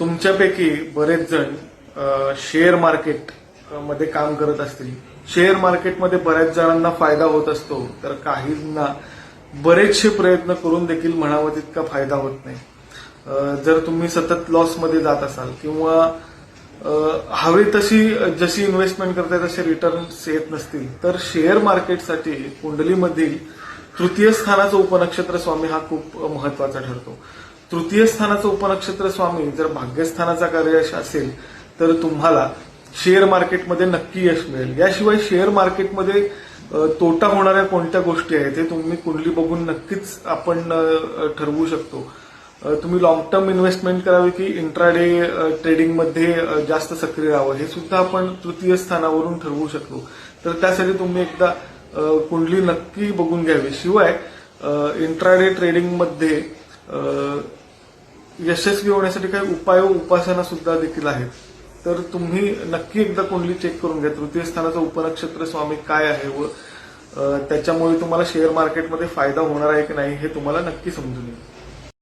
तुमच्यापैकी बरेच जण शेअर मार्केटमध्ये काम करत असतील. शेअर मार्केटमध्ये बऱ्याच जणांना फायदा होत असतो तर काहींना बरेचसे प्रयत्न करून देखील म्हणावं तितका फायदा होत नाही. जर तुम्ही सतत लॉसमध्ये जात असाल किंवा हवे हवी तशी जशी इन्व्हेस्टमेंट करताय तसे रिटर्न्स येत नसतील तर शेअर मार्केटसाठी कुंडलीमधील तृतीय स्थानाचा उपनक्षत्र स्वामी हा खूप महत्त्वाचा ठरतो. तृतीय स्थानाचं उपनक्षत्र स्वामी जर भाग्यस्थानाचा कार्य असेल तर तुम्हाला शेअर मार्केटमध्ये नक्की यश मिळेल. याशिवाय शेअर मार्केटमध्ये तोटा होणाऱ्या कोणत्या गोष्टी आहेत हे तुम्ही कुंडली बघून नक्कीच आपण ठरवू शकतो. तुम्ही लॉंग टर्म इन्व्हेस्टमेंट करावी की इंट्राडे ट्रेडिंगमध्ये जास्त सक्रिय राहावं हे सुद्धा आपण तृतीय स्थानावरून ठरवू शकतो. तर त्यासाठी तुम्ही एकदा कुंडली नक्की बघून घ्यावी. शिवाय इंट्राडे ट्रेडिंगमध्ये यशस्वी होण्यासाठी काही उपाय व उपासना सुद्धा देखील आहेत. तर तुम्ही नक्की एकदा कुंडली चेक करून घ्या. तृतीय स्थानाचं उपनक्षत्र स्वामी काय आहे व त्याच्यामुळे तुम्हाला शेअर मार्केटमध्ये फायदा होणार आहे की नाही हे तुम्हाला नक्की समजून येईल.